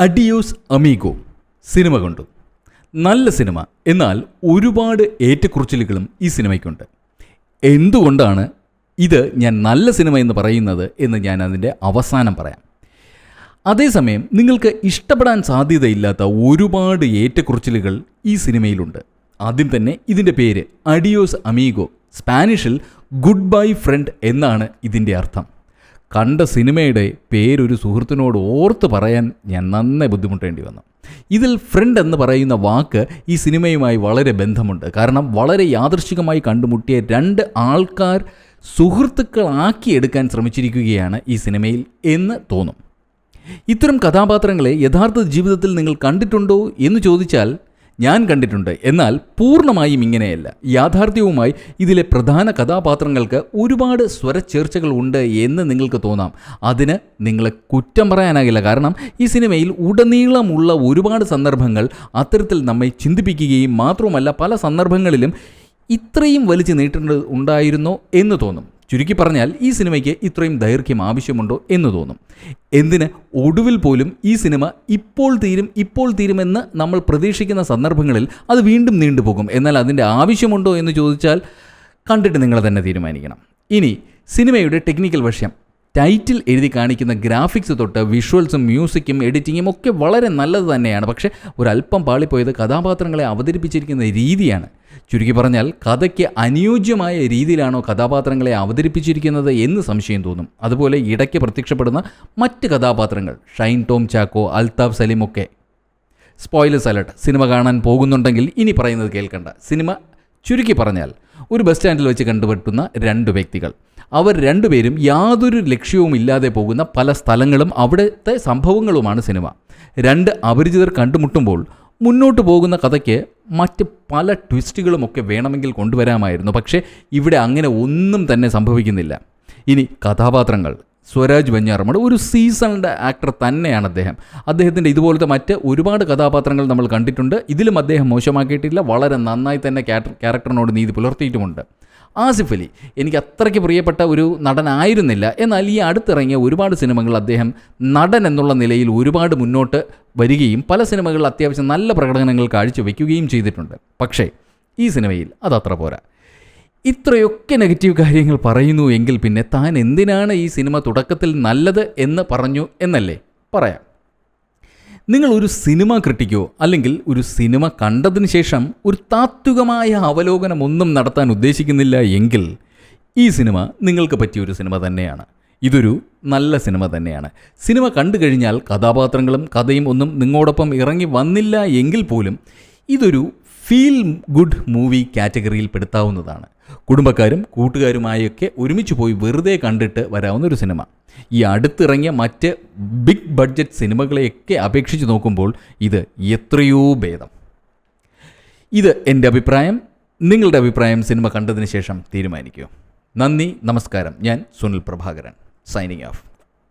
Adios Amigo cinema കണ്ടു. നല്ല cinema. എന്നാൽ ഒരുപാട് ഏറ്റക്കുറിച്ചിലുകളും ഈ സിനിമയ്ക്കുണ്ട്. എന്തുകൊണ്ടാണ് ഇത് ഞാൻ നല്ല സിനിമ എന്ന് പറയുന്നത് എന്ന് ഞാൻ അതിന്റെ അവസാനം പറയാം. അതേസമയം നിങ്ങൾക്ക് ഇഷ്ടപ്പെടാൻ സാധ്യതയില്ലാത്ത ഒരുപാട് ഏറ്റക്കുറിച്ചിലുകൾ ഈ സിനിമയിലുണ്ട്. ആദ്യം തന്നെ ഇതിന്റെ പേര് അഡിയോസ് അമീഗോ. സ്പാനിഷിൽ ഗുഡ് ബൈ ഫ്രണ്ട് എന്നാണ് ഇതിന്റെ അർത്ഥം. കണ്ട സിനിമയുടെ പേരൊരു സുഹൃത്തിനോട് ഓർത്ത് പറയാൻ ഞാൻ നന്നേ ബുദ്ധിമുട്ടേണ്ടി വന്നു. ഇതിൽ ഫ്രണ്ട് എന്ന് പറയുന്ന വാക്ക് ഈ സിനിമയുമായി വളരെ ബന്ധമുണ്ട്. കാരണം വളരെ യാദൃശികമായി കണ്ടുമുട്ടിയ രണ്ട് ആൾക്കാർ സുഹൃത്തുക്കളാക്കിയെടുക്കാൻ ശ്രമിച്ചിരിക്കുകയാണ് ഈ സിനിമയിൽ എന്ന് തോന്നും. ഇത്തരം കഥാപാത്രങ്ങളെ യഥാർത്ഥ ജീവിതത്തിൽ നിങ്ങൾ കണ്ടിട്ടുണ്ടോ എന്ന് ചോദിച്ചാൽ ഞാൻ കണ്ടിട്ടുണ്ട്. എന്നാൽ പൂർണമായും ഇങ്ങനെയല്ല. യാഥാർത്ഥ്യവുമായി ഇതിലെ പ്രധാന കഥാപാത്രങ്ങൾക്ക് ഒരുപാട് സ്വരച്ചേർച്ചകൾ ഉണ്ട് എന്ന് നിങ്ങൾക്ക് തോന്നാം. അതിന് നിങ്ങളെ കുറ്റം പറയാനാകില്ല. കാരണം ഈ സിനിമയിൽ ഉടനീളമുള്ള ഒരുപാട് സന്ദർഭങ്ങൾ അത്തരത്തിൽ നമ്മെ ചിന്തിപ്പിക്കുകയും മാത്രവുമല്ല പല സന്ദർഭങ്ങളിലും ഇത്രയും വലിച്ചു നീട്ടേണ്ടത് ഉണ്ടായിരുന്നോ എന്ന് തോന്നും. ചുരുക്കി പറഞ്ഞാൽ ഈ സിനിമയ്ക്ക് ഇത്രയും ദൈർഘ്യം ആവശ്യമുണ്ടോ എന്ന് തോന്നും. എന്തിന് ഒടുവിൽ പോലും ഈ സിനിമ ഇപ്പോൾ തീരും ഇപ്പോൾ തീരുമെന്ന് നമ്മൾ പ്രതീക്ഷിക്കുന്ന സന്ദർഭങ്ങളിൽ അത് വീണ്ടും നീണ്ടുപോകും എന്നാൽ അതിന്റെ ആവശ്യമുണ്ടോ എന്ന് ചോദിച്ചാൽ കണ്ടിട്ട് നിങ്ങൾ തന്നെ തീരുമാനിക്കണം. ഇനി സിനിമയുടെ ടെക്നിക്കൽ വശം. ടൈറ്റിൽ എഴുതി കാണിക്കുന്ന ഗ്രാഫിക്സ് തൊട്ട് വിഷ്വൽസും മ്യൂസിക്കും എഡിറ്റിങ്ങും ഒക്കെ വളരെ നല്ലത് തന്നെയാണ്. പക്ഷേ ഒരല്പം പാളിപ്പോയത് കഥാപാത്രങ്ങളെ അവതരിപ്പിച്ചിരിക്കുന്ന രീതിയാണ്. ചുരുക്കി പറഞ്ഞാൽ കഥയ്ക്ക് അനുയോജ്യമായ രീതിയിലാണോ കഥാപാത്രങ്ങളെ അവതരിപ്പിച്ചിരിക്കുന്നത് എന്ന് സംശയം തോന്നും. അതുപോലെ ഇടയ്ക്ക് പ്രത്യക്ഷപ്പെടുന്ന മറ്റ് കഥാപാത്രങ്ങൾ ഷൈൻ ടോം ചാക്കോ അൽതാഫ് ഒക്കെ. സ്പോയിലർ അലർട്ട് സിനിമ കാണാൻ പോകുന്നുണ്ടെങ്കിൽ ഇനി പറയുന്നത് കേൾക്കണ്ട. സിനിമ ചുരുക്കി പറഞ്ഞാൽ ഒരു ബസ് സ്റ്റാൻഡിൽ വെച്ച് കണ്ടുപെട്ടുന്ന രണ്ട് വ്യക്തികൾ. അവർ രണ്ടുപേരും യാതൊരു ലക്ഷ്യവും ഇല്ലാതെ പോകുന്ന പല സ്ഥലങ്ങളും അവിടുത്തെ സംഭവങ്ങളുമാണ് സിനിമ. രണ്ട് അപരിചിതർ കണ്ടുമുട്ടുമ്പോൾ മുന്നോട്ട് പോകുന്ന കഥയ്ക്ക് മറ്റ് പല ട്വിസ്റ്റുകളുമൊക്കെ വേണമെങ്കിൽ കൊണ്ടുവരാമായിരുന്നു. പക്ഷേ ഇവിടെ അങ്ങനെ ഒന്നും തന്നെ സംഭവിക്കുന്നില്ല. ഇനി കഥാപാത്രങ്ങൾ. സ്വരാജ് വെഞ്ഞാറമ്മട് ഒരു സീസൺഡ് ആക്ടർ തന്നെയാണ് അദ്ദേഹം. അദ്ദേഹത്തിന്റെ ഇതുപോലത്തെ മറ്റ് ഒരുപാട് കഥാപാത്രങ്ങൾ നമ്മൾ കണ്ടിട്ടുണ്ട്. ഇതിലും അദ്ദേഹം മോശമാക്കിയിട്ടില്ല. വളരെ നന്നായി തന്നെ ക്യാരക്ടറിനോട് നീതി പുലർത്തിയിട്ടുമുണ്ട്. ആസിഫ് അലി എനിക്ക് അത്രയ്ക്ക് പ്രിയപ്പെട്ട ഒരു നടനായിരുന്നില്ല. എന്നാൽ ഈ അടുത്തിറങ്ങിയ ഒരുപാട് സിനിമകൾ അദ്ദേഹം നടൻ എന്നുള്ള നിലയിൽ ഒരുപാട് മുന്നോട്ട് വരികയും പല സിനിമകളിൽ അത്യാവശ്യം നല്ല പ്രകടനങ്ങൾ കാഴ്ചവെക്കുകയും ചെയ്തിട്ടുണ്ട്. പക്ഷേ ഈ സിനിമയിൽ അതത്ര പോരാ. ഇത്രയൊക്കെ നെഗറ്റീവ് കാര്യങ്ങൾ പറയുന്നു എങ്കിൽ പിന്നെ താൻ എന്തിനാണ് ഈ സിനിമ തുടക്കത്തിൽ നല്ലത് എന്ന് പറഞ്ഞു എന്നല്ലേ? പറയാം. നിങ്ങൾ ഒരു സിനിമ ക്രിട്ടിക്കോ അല്ലെങ്കിൽ ഒരു സിനിമ കണ്ടതിന് ശേഷം ഒരു താത്വികമായ അവലോകനം ഒന്നും നടത്താൻ ഉദ്ദേശിക്കുന്നില്ല എങ്കിൽ ഈ സിനിമ നിങ്ങൾക്ക് പറ്റിയ ഒരു സിനിമ തന്നെയാണ്. ഇതൊരു നല്ല സിനിമ തന്നെയാണ്. സിനിമ കണ്ടു കഴിഞ്ഞാൽ കഥാപാത്രങ്ങളും കഥയും ഒന്നും നിങ്ങളോടൊപ്പം ഇറങ്ങി വന്നില്ല എങ്കിൽ പോലും ഇതൊരു ഫീൽ ഗുഡ് മൂവി കാറ്റഗറിയിൽ പെടുത്താവുന്നതാണ്. കുടുംബക്കാരും കൂട്ടുകാരുമായൊക്കെ ഒരുമിച്ച് പോയി വെറുതെ കണ്ടിട്ട് വരാവുന്ന ഒരു സിനിമ. ഈ അടുത്തിറങ്ങിയ മറ്റ് ബിഗ് ബഡ്ജറ്റ് സിനിമകളെയൊക്കെ അപേക്ഷിച്ച് നോക്കുമ്പോൾ ഇത് എത്രയോ ഭേദം. ഇത് എന്റെ അഭിപ്രായം. നിങ്ങളുടെ അഭിപ്രായം സിനിമ കണ്ടതിന് ശേഷം തീരുമാനിക്കൂ. നന്ദി നമസ്കാരം. ഞാൻ സുനിൽ പ്രഭാകരൻ സൈനിങ് ഓഫ്